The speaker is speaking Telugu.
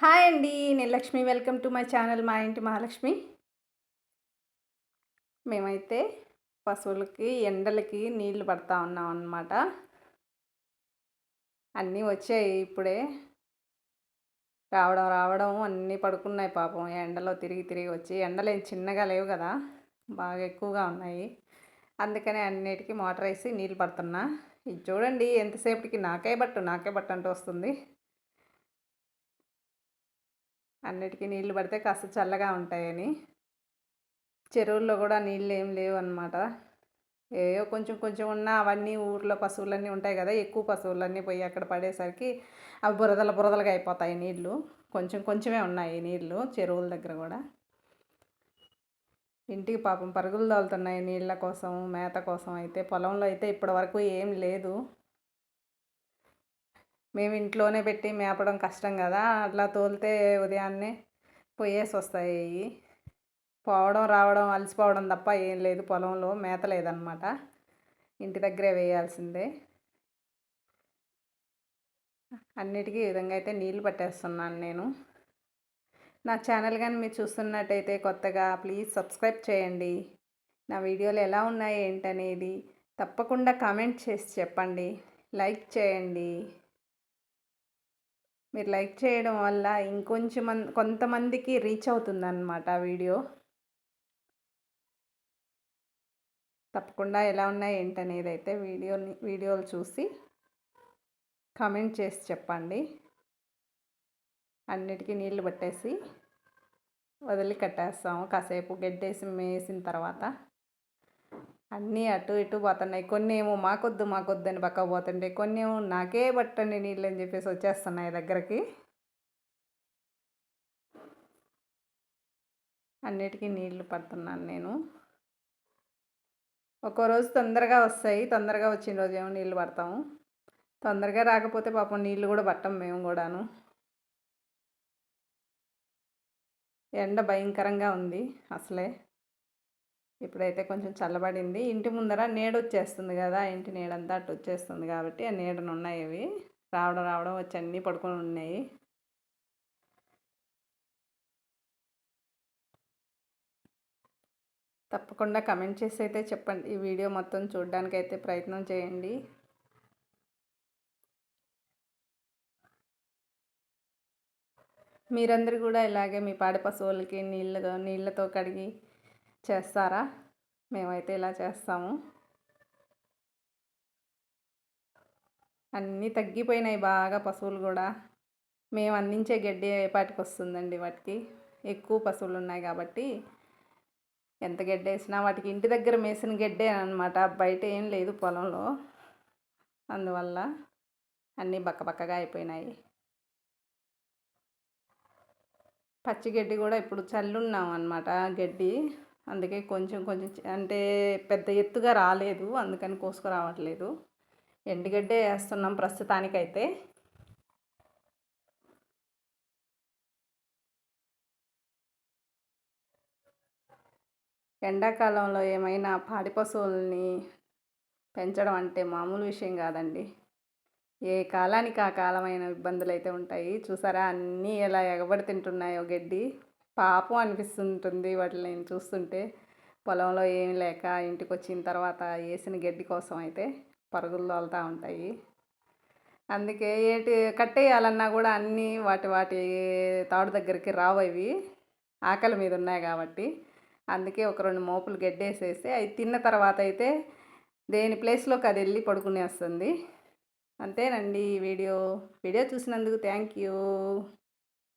హాయ్ అండి. నేను Lakshmi. Welcome to my channel మా ఇంటి మహాలక్ష్మి. మేమైతే పశువులకి ఎండలకి నీళ్ళు పడతా ఉన్నాం అన్నమాట. అన్నీ వచ్చాయి ఇప్పుడే. రావడం రావడం అన్నీ పడుకున్నాయి పాపం. ఎండలో తిరిగి తిరిగి వచ్చి ఎండలు ఏం చిన్నగా లేవు కదా. బాగా ఎక్కువగా ఉన్నాయి. అందుకనే అన్నిటికీ మోటార్ వేసి నీళ్ళు పడుతున్నా. ఇది చూడండి ఎంతసేపటికి నాకే బట్టు నాకే బట్టు అంటూ వస్తుంది. అన్నిటికీ నీళ్ళు పడితే కాస్త చల్లగా ఉంటాయని. చెరువుల్లో కూడా నీళ్ళు ఏం లేవు అనమాట ఏవో కొంచెం కొంచెం ఉన్న అవన్నీ ఊర్లో పశువులన్నీ ఉంటాయి కదా ఎక్కువ పశువులన్నీ పోయి అక్కడ పడేసరికి అవి బురదల బురదలుగా అయిపోతాయి నీళ్ళు కొంచెం కొంచెమే ఉన్నాయి నీళ్ళు చెరువుల దగ్గర కూడా. ఇంటికి పాపం పరుగులు తోలుతున్నాయి నీళ్ళ కోసం మేత కోసం అయితే పొలంలో అయితే ఇప్పటి వరకు ఏం లేదు. మేము ఇంట్లోనే పెట్టి మేపడం కష్టం కదా అట్లా తోలితే ఉదయాన్నే పోయేసి వస్తాయి పోవడం రావడం అలసిపోవడం తప్ప ఏం లేదు పొలంలో మేత లేదనమాట ఇంటి దగ్గరే వేయాల్సిందే. అన్నిటికీ ఈ విధంగా అయితే నీళ్ళు పట్టేస్తున్నాను నేను. నా ఛానల్ కానీ మీరు చూస్తున్నట్టయితే కొత్తగా ప్లీజ్ సబ్స్క్రైబ్ చేయండి. నా వీడియోలు ఎలా ఉన్నాయి ఏంటనేది తప్పకుండా కామెంట్ చేసి చెప్పండి. లైక్ చేయండి. మీరు లైక్ చేయడం వల్ల ఇంకొంచెం కొంతమందికి రీచ్ అవుతుందన్నమాట వీడియో. తప్పకుండా ఎలా ఉన్నాయి ఏంటనేది అయితే వీడియోని వీడియోలు చూసి కామెంట్ చేసి చెప్పండి. అన్నిటికీ నీళ్ళు పట్టేసి వదిలి కట్టేస్తాము. కాసేపు గడ్డేసి మేసిన తర్వాత. అన్నీ అటు ఇటు పోతున్నాయి. కొన్ని ఏమో మాకొద్దు మాకొద్దు అని పక్క పోతుంటే కొన్ని ఏమో నాకే పట్టండి నీళ్ళు అని చెప్పేసి వచ్చేస్తున్నాయి దగ్గరికి. అన్నిటికీ నీళ్ళు పడుతున్నాను నేను. ఒక్కో రోజు తొందరగా వస్తాయి. తొందరగా వచ్చిన రోజు ఏమో నీళ్ళు పడతాము తొందరగా రాకపోతే పాపం నీళ్ళు కూడా పట్టం మేము కూడాను. ఎండ భయంకరంగా ఉంది అసలే. ఇప్పుడైతే కొంచెం చల్లబడింది. ఇంటి ముందర నీడ వచ్చేస్తుంది కదా ఇంటి నీడంతా అటు వచ్చేస్తుంది కాబట్టి ఆ నీడను ఉన్నాయి అవి రావడం రావడం వచ్చి అన్నీ పడుకొని ఉన్నాయి. తప్పకుండా కమెంట్ చేసి అయితే చెప్పండి. ఈ వీడియో మొత్తం చూడడానికి అయితే ప్రయత్నం చేయండి. మీరందరూ కూడా ఇలాగే మీ పాడి పశువులకి నీళ్ళ నీళ్ళతో కడిగి చేస్తారా? మేమైతే ఇలా చేస్తాము. అన్నీ తగ్గిపోయినాయి బాగా పశువులు కూడా. మేము అందించే గడ్డి ఏపాటికి వస్తుందండి వాటికి? ఎక్కువ పశువులు ఉన్నాయి కాబట్టి ఎంత గడ్డి వేసినా వాటికి ఇంటి దగ్గర మేసిన గడ్డే అనమాట బయట ఏం లేదు పొలంలో. అందువల్ల అన్నీ బక్కబక్కగా అయిపోయినాయి. పచ్చి గడ్డి కూడా ఇప్పుడు చల్లున్నాం అనమాట గడ్డి. అందుకే కొంచెం కొంచెం అంటే పెద్ద ఎత్తుగా రాలేదు. అందుకని కోసుకురావట్లేదు. ఎండుగడ్డే వేస్తున్నాం ప్రస్తుతానికైతే. ఎండాకాలంలో ఏమైనా పాడి పశువుల్ని పెంచడం అంటే మామూలు విషయం కాదండి. ఏ కాలానికి ఆ కాలమైన ఇబ్బందులు అయితే ఉంటాయి. చూసారా అన్నీ ఎలా ఎగబడి తింటున్నాయో గడ్డి. పాపం అనిపిస్తుంటుంది వాటిని చూస్తుంటే. పొలంలో ఏం లేక ఇంటికి వచ్చిన తర్వాత వేసిన గడ్డి కోసం అయితే పరుగులు తోలుతూ ఉంటాయి. అందుకే ఏటి కట్టేయాలన్నా కూడా అన్నీ వాటి వాటి తాడు దగ్గరికి రావు అవి. ఆకలి మీద ఉన్నాయి కాబట్టి. అందుకే ఒక రెండు మోపులు గడ్డేసేసి అవి తిన్న తర్వాత అయితే దేని ప్లేస్లోకి అది వెళ్ళి పడుకునేస్తుంది. అంతేనండి వీడియో. వీడియో చూసినందుకు థ్యాంక్ యూ.